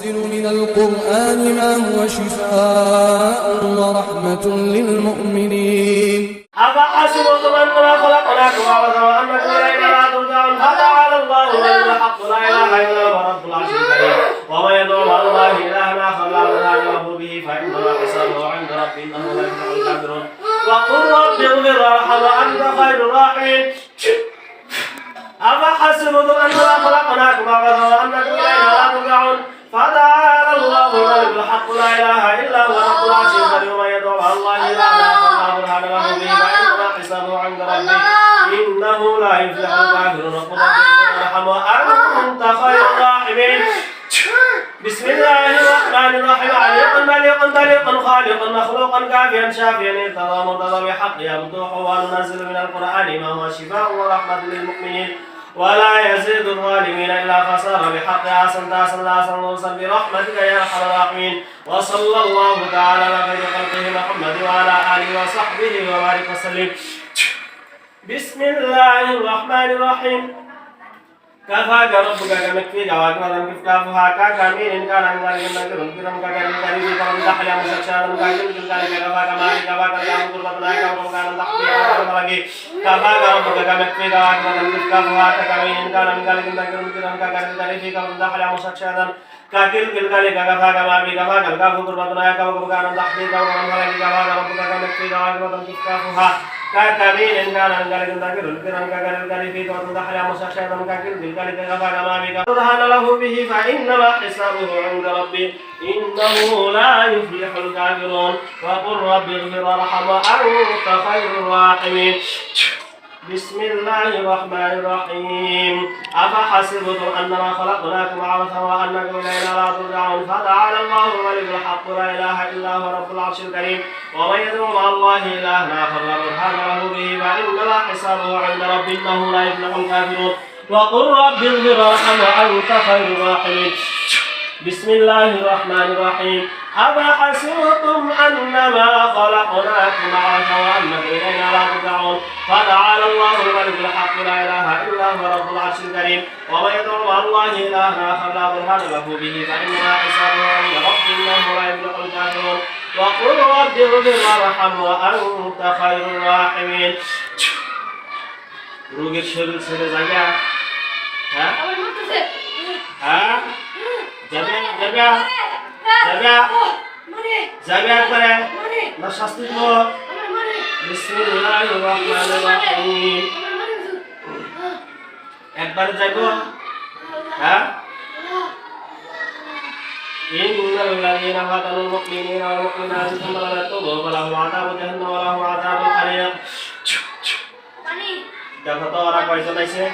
وننزل من القرآن ما هو شفاء ورحمة للمؤمنين أفحسبتم أنما خلقناكم عبثا وأنكم إلينا لا ترجعون فتعالى الله الملك الحق لا إله إلا هو رب العرش الكريم ومن يدعو مع الله إلها آخر لا برهان له به فإنما حسابه عند ربه إنه لا يفلح الكافرون وقل رب اغفر وارحم وأنت خير الراحمين أفحسبتم أنما خلقناكم عبثا وأنكم إلينا لا ترجعون فتعالى الله الملك الحق لا إله إلا هو رب العرش الكريم ومن يدعو مع الله إلها آخر لا برهان له به فإنما حسابه عند ربه إنه لا يفلح الكافرون وقل رب اغفر وارحم وأنت خير الراحمين بسم الله الرحمن الرحيم عليق مليق طليق خالق مخلوقا كافيا شافيا ارتضى مرتضى بحق يمدوح وننزل من القران ما هو شفاء ورحمه للمؤمنين ولا يزيد الظالمين إلا خسارا بحق احسن تاسن لا سنوصل برحمتك يا أرحم الراحمين. وصلى الله تعالى على خير خلقه محمد وعلى آله وصحبه وبارك وسلم. بسم الله الرحمن الرحيم. कथा गरब गगनक्वे जागवरम किस्काफ हाका कामे इनका रंगा रंगा के रंगिरम का गरम करी दे कम का हलम सक्षारम का गम जुलका के गवा का मारी गवा का काम दुर्बत ना का गम का नंदा के लगे कथा गरब गगनक्वे जागवरम किस्काफ हाका कामे इनका रंगा रंगा के रंगिरम का गरम करी दे कम का हलम सक्षारम काकिल गिलकाले गगा भागा मामी गवा गलगा भूगुर बदनाया का गम का नंदा के गवा का मारी गवा का गम का नंदा के गवा का गम किस्काफ हाका كامين إن كان من ذلك النكر الكرم ككرم كريم كرم دحل مسكشان كاكل كالكال كفاك مالي برهان له به فإنما حسابه عند ربي إنه لا يفلح الكافرون وقل رب اغفر وارحم وأنت خير الراحمين بسم الله الرحمن الرحيم. أفحسبتم أنما خلقناكم عبثا وأنكم إلينا لا ترجعون؟ فتعالى الله الملك الحق لا إله إلا هو رب العرش الكريم. ومن يدعو مع الله إلها آخر لا برهان له به فإنما حسابه عند ربي إنه لا يفلح الكافرون. وقل رب اغفر وارحم وأنت خير الراحمين. بسم الله الرحمن الرحيم أفحسبتم أنما خلقناكم عبثا وأنكم إلينا لا ترجعون فتعالى الله الملك الحق لا إله إلا هو رب العرش الكريم ومن يدعو مع الله إلها آخر لا برهان له به فإنما حسابه عند ربه إنه لا يفلح الكافرون وقل رب اغفر وارحم وأنت خير الراحمين রোগের শরীর ছেড়ে জায়গা হ্যাঁ হ্যাঁ যাবে যাবে যাবে যাবে একবারে না শাস্তি দিব বিসমিল্লাহির রহমানির রহিম একবারে যাইব হ্যাঁ إن الذين فتنوا المؤمنين والمؤمنات ثم لم يتوبوا فلهم عذاب جهنم ولهم عذاب الحريق দেখো তো ওরা কয়জন আছে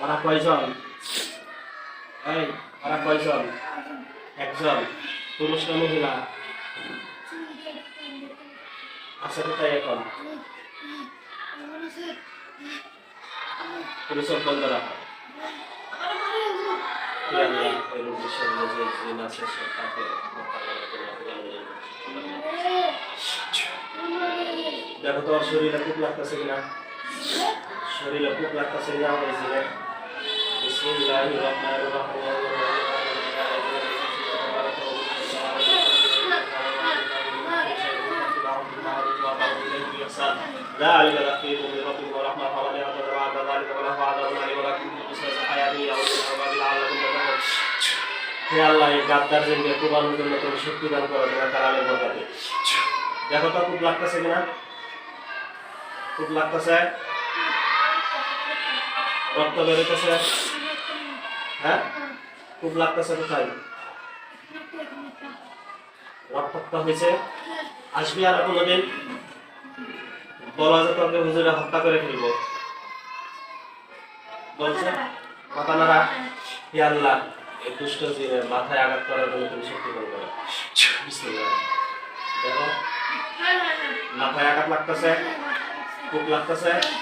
ওরা কয়জন? এই, ওরা কয়জন? একজন। পুরুষ না মহিলা? আছে কোথায় এখন? পুরুষের বন্ধ রাখো দেখো তোমার শরীরে খুব লাগতেছে কিনা? শরীরে খুব লাগতেছে কিনা হয়েছে বিসমিল্লাহির রহমানির রহিম ذلك تخفيف من ربكم ورحمة فمن يعتذر بعد ذلك فله عذاب أليم ولكن قصص حياته يوم القيامة لعلكم تتقون হে আল্লাহ এই গাদ্দার জিনকে কুরবানোর জন্য তুমি শক্তি দান করো তোমার কালামের বরকতে দেখো তো খুব লাগতেছে কিনা খুব লাগতেছে রক্ত বেরোতেছে হ্যাঁ? খুব লাগতেছে কোথায়? রক্তাক্ত হয়েছে। আসবি আর কোনোদিন? বলা যে তোকে হুজুরে হত্যা করে ফেলব। বলছে, মাথা হে আল্লাহ। এই দুষ্ট জিনের মাথায় আঘাত করার জন্য তুমি শক্তি দান করো। দেখো, মাথায় আঘাত লাগতেছে, খুব লাগতেছে।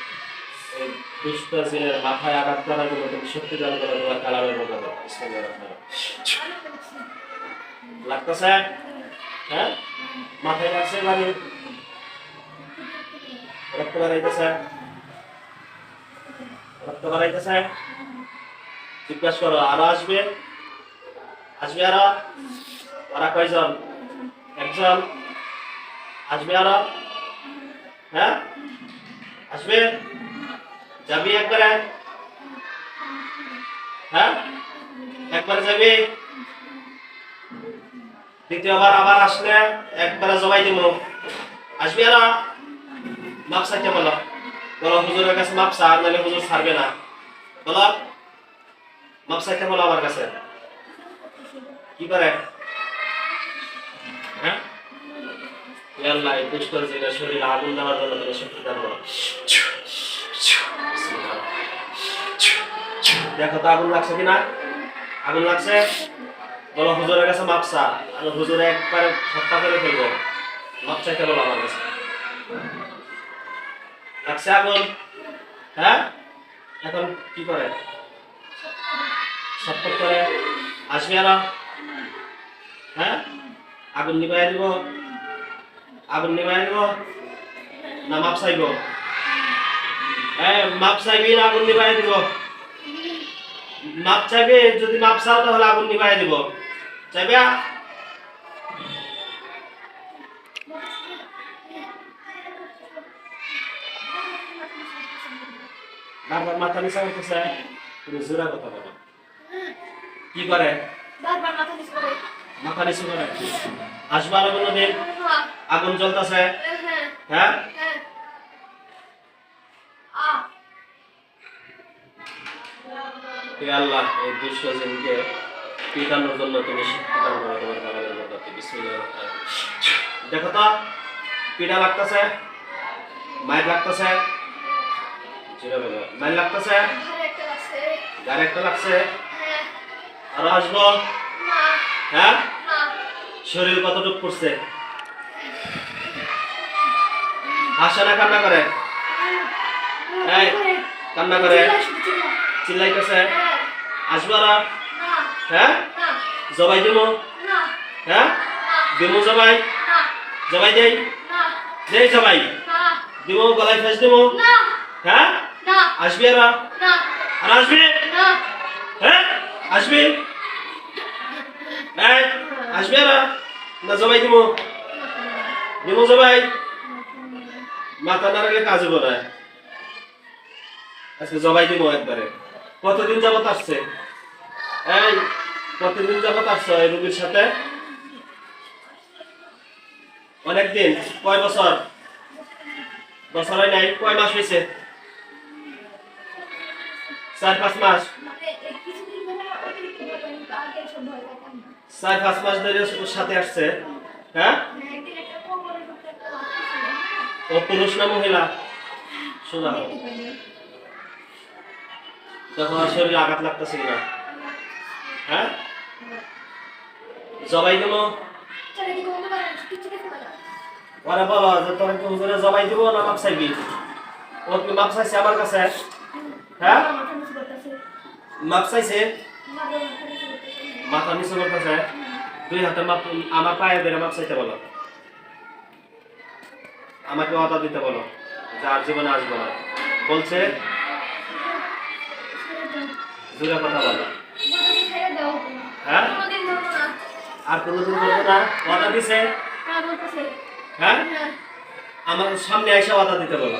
দুষ্ট মাথায় আঘাত করার জন্য তুমি শক্তি দান করো, তোমার কালামের বিসমিল্লাহির লাগতেছে? হ্যাঁ? মাথায় লাগছে বাড়ি? রক্ত বাড়াইতেছে? রক্ত বাড়াইতেছে? জিজ্ঞাসা করো, আরও আসবে? আসবে আরও? ওরা কয়জন? একজন? আসবে আরও? হ্যাঁ? আসবে? যাবি একবারে? হ্যাঁ? একবারে যাবি? দ্বিতীয়বার আবার আসলে একবারে জবাই দিব। আসবি আর? মাপ চাইতে বলো। বলো, হুজুরের কাছে মাপ চা নাহলে হুজুর ছাড়বে না। বলো। মাপ চাইতে বলো আমার কাছে। কি করে? হ্যাঁ? আল্লাহ এই দুষ্ট জিনের শরীরে আগুন দেওয়ার জন্য তুমি শক্তি দান দেখো তো আগুন লাগছে কিনা? আগুন লাগছে? বলো হুজুরের কাছে মাপসা আর হুজুরে একবারে হত্যা করে ফেলব। মাপ চাইতে আমার কাছে। লাগছে আগুন? হ্যাঁ? এখন কি করে? সটফট করে আসবে আর? হ্যাঁ? আগুন নিবাই দিব। আগুন নিবাই দিব। না মাপ চাইব? হ্যাঁ মাপ চাইবি না আগুন নিবাই দিব। মাপ চাইবে যদি মাপ চাও তাহলে আগুন নিবাই দিব। চাইবে? বারবার মাথা নিচা করতেছে তুমি জোরা কথা বলো। কি করে? বারবার মাথা নিচু করে। মাথা নিচু করে। আসবে আরও কোনোদিন হ্যাঁ। আগুন জ্বলতেছে? হ্যাঁ হ্যাঁ হ্যাঁ আ হে আল্লাহ এই দুষ্ট জিনকে পিটানোর জন্য তুমি তোমার মধ্যে দেখো তো পিটা লাগতেছে মায়ের লাগতেছে মায়ের লাগতেছে গাড়ি একটা লাগছে আরও আসব? হ্যাঁ? শরীর কতটুক পড়ছে? হাসে না কান্না করে? কান্না করে? চিল্লাইতেছে? আসব না? হ্যাঁ? জবাই দিব? হ্যাঁ? দিব জবাই? জবাই দেই? দেই জবাই? দিব? গলায় ফেস দিব? হ্যাঁ? আসবি আর আর আসবি? হ্যাঁ? আসবি? এই, আসবি আর না, জবাই দিব? দিব জবাই? মাথা না রাখলে কাজ হবে আজকে জবাই দিব একবারে। কতদিন যাবত আসছে? এই, কতদিন যাবত আসছো এই রুগীর সাথে? অনেকদিন, কয় বছর? বছর হয় নাই, কয় মাস হয়েছে? চার, পাঁচ মাস। চার, পাঁচ মাস ধরে সাথে আসছে। হ্যাঁ? ও পুরুষ না মহিলা? শোনা। শরীরে আঘাত লাগতেছে কিনা? হ্যাঁ? জবাই দেবো। ওরা বলো যে তোর কি হুজুরে জবাই দিব না মাপ চাইবি? ও কি মাপ চাইছে আমার কাছে? হ্যাঁ? মাথা মাপ চাইছে? মাথা নিচু করতেছে? দুই হাতে মাপ আমার পায়ে ধরে মাপ চাইতে বলো। আমাকে অদা দিতে বলো যে আর জীবনে আসব না। বলছে জোরে কথা বলো। হ্যাঁ? আর কোনোদিন বলব না? অদা দিছে? হ্যাঁ? আমার সামনে এসে অদা দিতে বলো।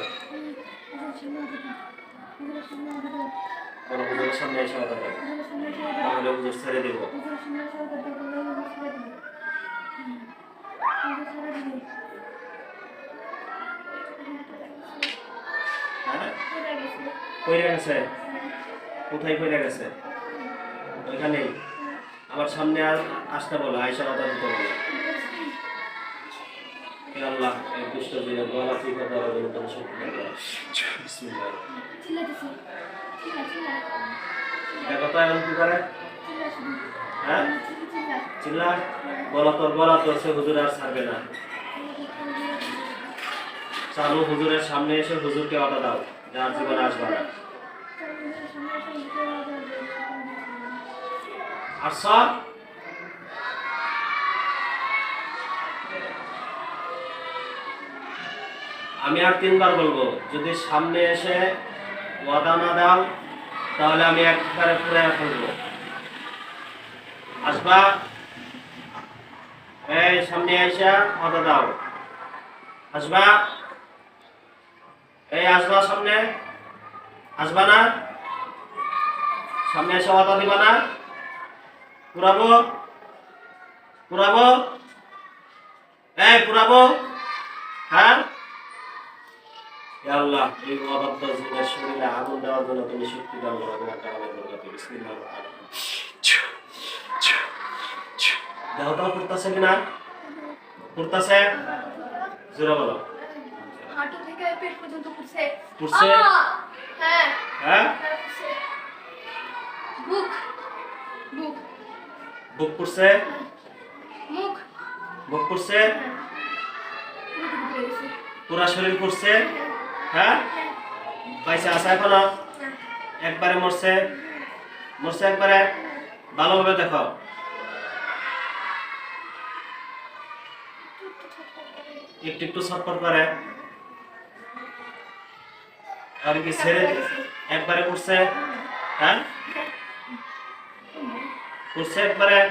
সামনে এসে অদা দেবো তাহলে হুজুর ছেড়ে দিব। হ্যাঁ? গেছে? কোথায় কইরা গেছে? ওইখানেই। আমার সামনে আর আসতে বলো আয়সা কথা দিতে বলো। আল্লাহ, এই দুষ্ট দিনের গলা থেকে দেওয়ার জন্য শক্তি দান করো। বিসমিল্লাহ। চিল্লাতেছি চিল্লা চিল্লা দেখো কি করে? হ্যাঁ? চিল্লা। হুজুর আর না। চালু হুজুরের সামনে এসে হুজুরকে অর্ডার দাও, যার জীবনে আসবে না। আর সব আমি আর তিনবার বলব, যদি সামনে এসে ওয়াদা না দাও, তাহলে আমি একবারে পুরে ফেলব। আসবা? এই, সামনে আইসা ওয়াদা দাও। আসবা? এই, আসবা সামনে? আসবা না? সামনে এসে ওয়াদা দিবা না? পুরাবো? পুরাবো? এই পুরাবো? হ্যাঁ? আল্লাহ এই অবাধ্য জীবনের শরীরে আগুন দেওয়ার জন্য তুমি শক্তি দান করো তোমার দেহ কিনা পড়তাছে জোরে বলো। হাঁটু থেকে পেট পর্যন্ত পুড়ছে পুড়ছে? হ্যাঁ। হ্যাঁ? হ্যাঁ। বুক। বুক। বুক পড়ছে? মুখ। বুক পড়ছে। পুরা শরীর পড়ছে? হ্যাঁ? পয়সা আছে এখনও? একবারে মরছে? মরছে একবারে? ভালোভাবে দেখো। একটু একটু ছটফট করে। আর কি ছেড়ে একবারে পড়ছে হ্যাঁ? उससे अकबर है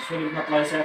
शरीफ है ऐसे